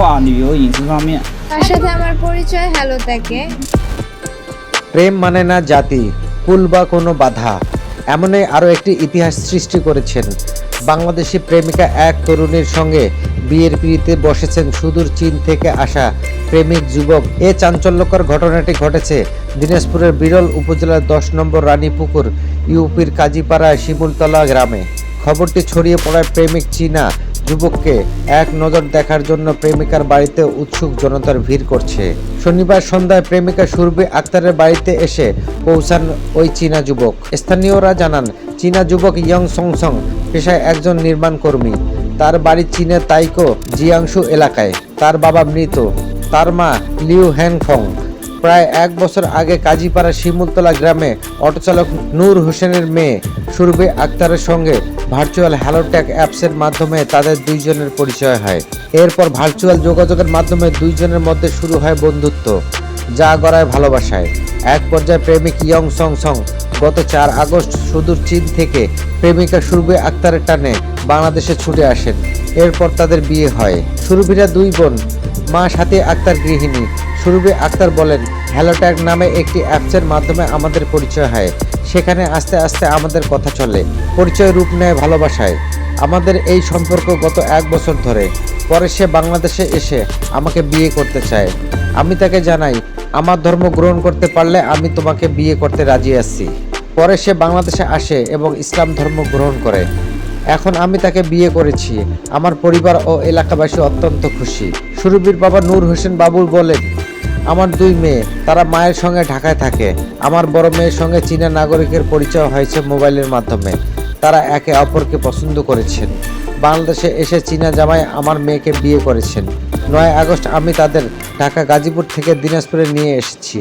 划、旅游、饮食方面。 তার সাথে আমার পরিচয় হ্যালো থেকে প্রেম মানে না জাতি কুল বা কোনো বাধা এমনই আরও একটি ইতিহাস সৃষ্টি করেছেন বাংলাদেশি প্রেমিকা এক তরুণীর সঙ্গে বিয়ের পিড়িতে বসেছেন সুদূর চীন থেকে আসা প্রেমিক যুবক এ চাঞ্চল্যকর ঘটনাটি ঘটেছে দিনাজপুরের বিরল উপজেলার দশ নম্বর রানীপুকুর ইউপির কাজীপাড়া শিমুলতলা গ্রামে খবরটি ছড়িয়ে পড়ায় প্রেমিক চীনা যুবককে এক নজর দেখার জন্য প্রেমিকার বাড়িতে উৎসুক জনতার ভিড় করছে। শনিবার সন্ধ্যায় প্রেমিকা সুরভি আক্তারের বাড়িতে এসে পৌঁছান ওই চীনা যুবক। স্থানীয়রা জানান, চীনা যুবক ইয়ং সংসং পেশায় একজন নির্মাণ কর্মী। তার বাড়ি চীনের তাইকো জিয়াংশু এলাকায়। তার বাবা মৃত। তার মা লিউ হ্যাংফং। প্রায় এক বছর আগে কাজীপাড়া শিমুলতলা গ্রামে অটোচালক নূর হোসেনের মেয়ে সুরভি আক্তারের সঙ্গে ভার্চুয়াল হ্যালোট্যাগ অ্যাপসের মাধ্যমে তাদের দুইজনের পরিচয় হয়। এরপর ভার্চুয়াল যোগাযোগের মাধ্যমে দুইজনের মধ্যে শুরু হয় বন্ধুত্ব, যা গড়ায় ভালোবাসায়। এক পর্যায়ে প্রেমিক ইয়ং সং সং গত চার আগস্ট সুদূর চীন থেকে প্রেমিকা সুরভি আক্তারের টানে বাংলাদেশে ছুটে আসেন। এরপর তাদের বিয়ে হয়। সুরভিরা দুই বোন, মা সাথী আক্তার গৃহিণী। সুরভি আক্তার বলেন, হ্যালোট্যাগ নামে একটি অ্যাপসের মাধ্যমে আমাদের পরিচয় হয়। সেখানে আস্তে আস্তে আমাদের কথা চলে, পরিচয় রূপ নেয় ভালোবাসায়। আমাদের এই সম্পর্ক গত এক বছর ধরে। পরে সে বাংলাদেশে এসে আমাকে বিয়ে করতে চায়। আমি তাকে জানাই, আমার ধর্ম গ্রহণ করতে পারলে আমি তোমাকে বিয়ে করতে রাজি আছি। পরে সে বাংলাদেশে আসে এবং ইসলাম ধর্ম গ্রহণ করে। এখন আমি তাকে বিয়ে করেছি। আমার পরিবার ও এলাকাবাসী অত্যন্ত খুশি। সুরভির বাবা নূর হোসেন বাবুল বলেন আমার দুই মেয়ে, তারা মায়ের সঙ্গে ঢাকায় থাকে। আমার বড় মেয়ের সঙ্গে চীনা নাগরিকের পরিচয় হয়েছে মোবাইলের মাধ্যমে। তারা একে অপরকে পছন্দ করেছেন। বাংলাদেশে এসে চীনা জামাই আমার মেয়েকে বিয়ে করেছেন। নয় আগস্ট আমি তাদের ঢাকা গাজীপুর থেকে দিনাজপুরে নিয়ে এসেছি।